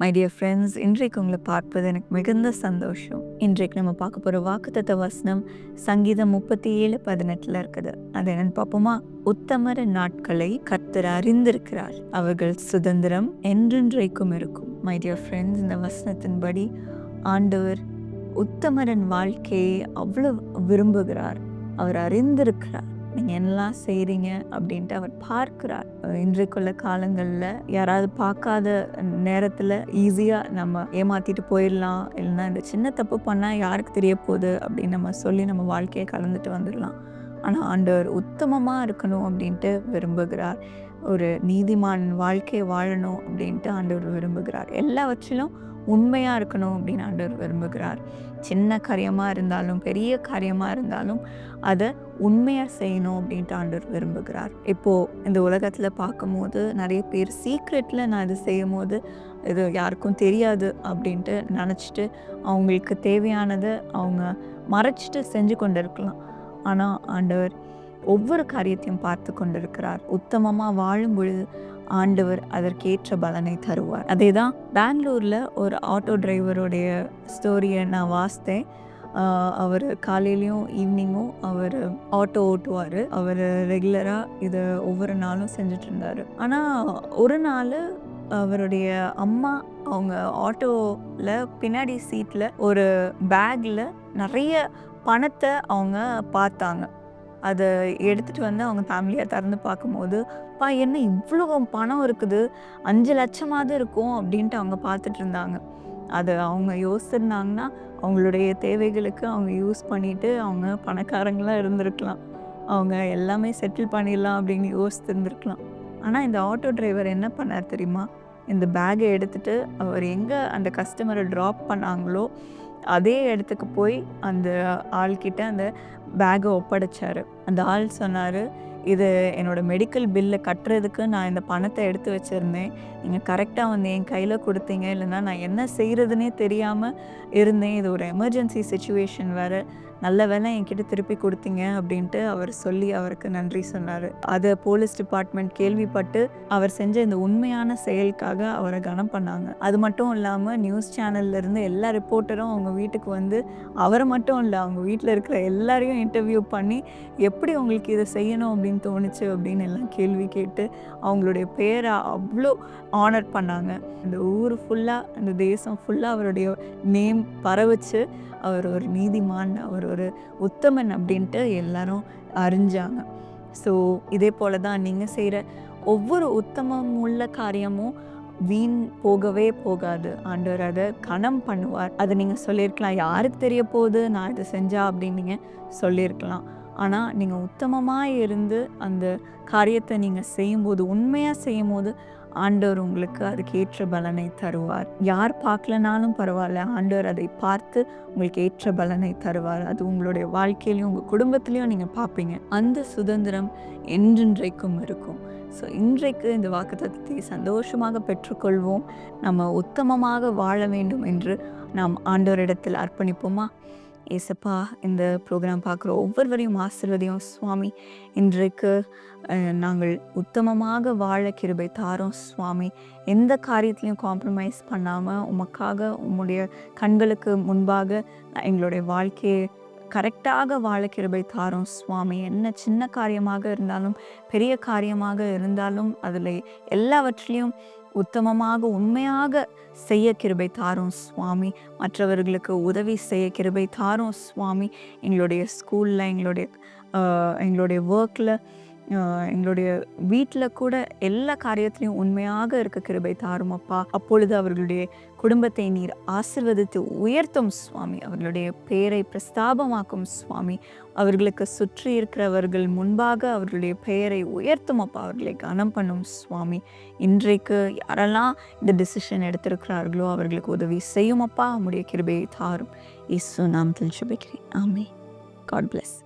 My dear friends இன்றைக்கு உங்களை பார்ப்பது எனக்கு மிகுந்த சந்தோஷம். இன்றைக்கு நம்ம பார்க்க போகிற வாக்குத்தத்த வசனம் சங்கீதம் முப்பத்தி ஏழு பதினெட்டில் இருக்குது. அது என்னன்னு பார்ப்போமா? உத்தமர நாட்களை கர்த்தர் அறிந்திருக்கிறார். அவர்கள் சுதந்திரம் என்றென்றைக்கும் இருக்கும். மை டியர் ஃப்ரெண்ட்ஸ் இந்த வசனத்தின்படி ஆண்டவர் உத்தமரன் வாழ்க்கையை அவ்வளோ விரும்புகிறார். அவர் அறிந்திருக்கிறார். நீங்கள் என்னெல்லாம் செய்கிறீங்க அப்படின்ட்டு அவர் பார்க்குறார். இன்றைக்குள்ள காலங்களில் யாராவது பார்க்காத நேரத்தில் ஈஸியாக நம்ம ஏமாற்றிட்டு போயிடலாம். இல்லைன்னா இந்த சின்ன தப்பு பண்ணால் யாருக்கு தெரிய போகுது அப்படின்னு நம்ம சொல்லி நம்ம வாழ்க்கையை கலந்துட்டு வந்துடலாம். ஆனால் ஆண்டவர் உத்தமமாக இருக்கணும் அப்படின்ட்டு விரும்புகிறார். ஒரு நீதிமான் வாழ்க்கையை வாழணும் அப்படின்ட்டு ஆண்டவர் விரும்புகிறார். எல்லாவற்றிலும் உண்மையாக இருக்கணும் அப்படின்னு ஆண்டவர் விரும்புகிறார். சின்ன காரியமாக இருந்தாலும் பெரிய காரியமாக இருந்தாலும் அதை உண்மையாக செய்யணும் அப்படின்ட்டு ஆண்டவர் விரும்புகிறார். இப்போது இந்த உலகத்தில் பார்க்கும்போது நிறைய பேர் சீக்ரெட்டில் நான் இது செய்யும் போது இது யாருக்கும் தெரியாது அப்படின்ட்டு நினச்சிட்டு அவங்களுக்கு தேவையானதை அவங்க மறைச்சிட்டு செஞ்சு கொண்டு இருக்கலாம் ஆனால் ஆண்டவர் ஒவ்வொரு காரியத்தையும் பார்த்து கொண்டிருக்கிறார். உத்தமமாக வாழும் பொழுது ஆண்டவர் அதற்கேற்ற பலனை தருவார். அதே தான் பெங்களூரில் ஒரு ஆட்டோ டிரைவருடைய ஸ்டோரியை நான் வாசித்தேன். அவர் காலையிலையும் ஈவினிங்கும் அவர் ஆட்டோ ஓட்டுவார். அவர் ரெகுலராக இதை ஒவ்வொரு நாளும் செஞ்சுட்டு இருந்தார். ஆனால் ஒரு நாள் அவருடைய அம்மா அவங்க ஆட்டோவில் பின்னாடி சீட்டில் ஒரு பேக்கில் நிறைய பணத்தை அவங்க பார்த்தாங்க. அதை எடுத்துகிட்டு வந்து அவங்க ஃபேமிலியாக திறந்து பார்க்கும்போது பா என்ன இவ்வளோ பணம் இருக்குது? அஞ்சு லட்சமாவது இருக்கும் அப்படின்ட்டு அவங்க பார்த்துட்டு இருந்தாங்க. அது அவங்க யோசிச்சிருந்தாங்கன்னா அவங்களுடைய தேவைகளுக்கு அவங்க யூஸ் பண்ணிட்டு அவங்க பணக்காரங்களாக இருந்திருக்கலாம். அவங்க எல்லாமே செட்டில் பண்ணிடலாம் அப்படின்னு யோசித்திருந்துருக்கலாம். ஆனால் இந்த ஆட்டோ டிரைவர் என்ன பண்ணார் தெரியுமா? இந்த பேக்கை எடுத்துட்டு அவர் எங்கே அந்த கஸ்டமரை ட்ராப் பண்ணாங்களோ அதே இடத்துக்கு போய் அந்த ஆள்கிட்ட அந்த பேக்கை ஒப்படைச்சார். அந்த ஆள் சொன்னார் இது என்னோடய மெடிக்கல் பில்லை கட்டுறதுக்கு நான் இந்த பணத்தை எடுத்து வச்சுருந்தேன். நீங்கள் கரெக்டாக வந்து என் கையில் கொடுத்தீங்க. இல்லைன்னா நான் என்ன செய்கிறதுனே தெரியாமல் இருந்தேன். இது ஒரு எமர்ஜென்சி சுச்சுவேஷன் வேறு. நல்ல வேலை என்கிட்ட திருப்பி கொடுத்தீங்க அப்படின்ட்டு அவர் சொல்லி அவருக்கு நன்றி சொன்னார். அதை போலீஸ் டிபார்ட்மெண்ட் கேள்விப்பட்டு அவர் செஞ்ச இந்த உண்மையான செயலுக்காக அவரை கனம் பண்ணாங்க. அது மட்டும் இல்லாமல் நியூஸ் சேனல்லேருந்து எல்லா ரிப்போர்ட்டரும் அவங்க வீட்டுக்கு வந்து அவரை மட்டும் இல்லை அவங்க வீட்டில் இருக்கிற எல்லாரையும் இன்டர்வியூ பண்ணி எப்படி உங்களுக்கு இதை செய்யணும் அப்படின்னு தோணுச்சு அப்படின்னு எல்லாம் கேள்வி கேட்டு அவங்களுடைய பேரை அவ்வளோ ஆனர் பண்ணாங்க. இந்த ஊர் ஃபுல்லாக இந்த தேசம் ஃபுல்லாக அவருடைய நேம் பரவச்சு. அவர் ஒரு நீதிமான் அவர் ஒரு ஒரு உத்தமன் அப்படின்ட்டு எல்லாரும் அறிஞ்சாங்க. ஸோ இதே போல தான் நீங்கள் செய்கிற ஒவ்வொரு உத்தமம் உள்ள காரியமும் வீண் போகவே போகாது. ஆண்டவர் அதை கணம் பண்ணுவார். அதை நீங்கள் சொல்லியிருக்கலாம். யாருக்கு தெரிய போகுது? நான் இதை செஞ்சா அப்படின்னு நீங்கள் சொல்லியிருக்கலாம். ஆனால் நீங்கள் உத்தமமாக இருந்து அந்த காரியத்தை நீங்கள் செய்யும்போது உண்மையாக செய்யும் போது ஆண்டவர் உங்களுக்கு அதுக்கு ஏற்ற பலனை தருவார். யார் பார்க்கலனாலும் பரவாயில்ல ஆண்டவர் அதை பார்த்து உங்களுக்கு ஏற்ற பலனை தருவார். அது உங்களுடைய வாழ்க்கையிலையும் உங்கள் குடும்பத்திலையும் நீங்கள் பார்ப்பீங்க. அந்த சுதந்திரம் என்றென்றைக்கும் இருக்கும். ஸோ இன்றைக்கு இந்த வாக்குத்தத்தை சந்தோஷமாக பெற்றுக்கொள்வோம். நம்ம உத்தமமாக வாழ வேண்டும் என்று நாம் ஆண்டோரிடத்தில் அர்ப்பணிப்போமா? ஏசப்பா இந்த ப்ரோக்ராம் பார்க்குற ஒவ்வொருவரையும் ஆசிர்வதியும். சுவாமி இன்றைக்கு நாங்கள் உத்தமமாக வாழ கிருபை தாரோம் சுவாமி. எந்த காரியத்திலையும் காம்ப்ரமைஸ் பண்ணாமல் உமக்காக உம்முடைய கண்களுக்கு முன்பாக எங்களுடைய வாழ்க்கையை கரெக்டாக வாழ கிருபை தாரோம். சுவாமி என்ன சின்ன காரியமாக இருந்தாலும் பெரிய காரியமாக இருந்தாலும் அதில் எல்லாவற்றிலையும் உத்தமமாக உண்மையாக செய்ய கிருபை தாரும் சுவாமி. மற்றவர்களுக்கு உதவி செய்ய கிருபை தாரும் சுவாமி. எங்களுடைய ஸ்கூலில் எங்களுடைய எங்களுடைய ஒர்க்கில் எங்களுடைய வீட்டில் கூட எல்லா காரியத்திலையும் உண்மையாக இருக்க கிருபை தாரும் அப்பா. அப்பொழுது அவர்களுடைய குடும்பத்தை நீர் ஆசிர்வதித்து உயர்த்தும் சுவாமி. அவர்களுடைய பெயரை பிரஸ்தாபமாக்கும் சுவாமி. அவர்களுக்கு சுற்றி இருக்கிறவர்கள் முன்பாக அவர்களுடைய பெயரை உயர்த்தும் அப்பா. அவர்களை கனம் பண்ணும் சுவாமி. இன்றைக்கு யாரெல்லாம் இந்த டிசிஷன் எடுத்திருக்கிறார்களோ அவர்களுக்கு உதவி செய்யும் அப்பா. அவருடைய கிருபையை தாரும். இசு நாம் ஜெபிக்கிறேன். ஆமே காட் பிளஸ்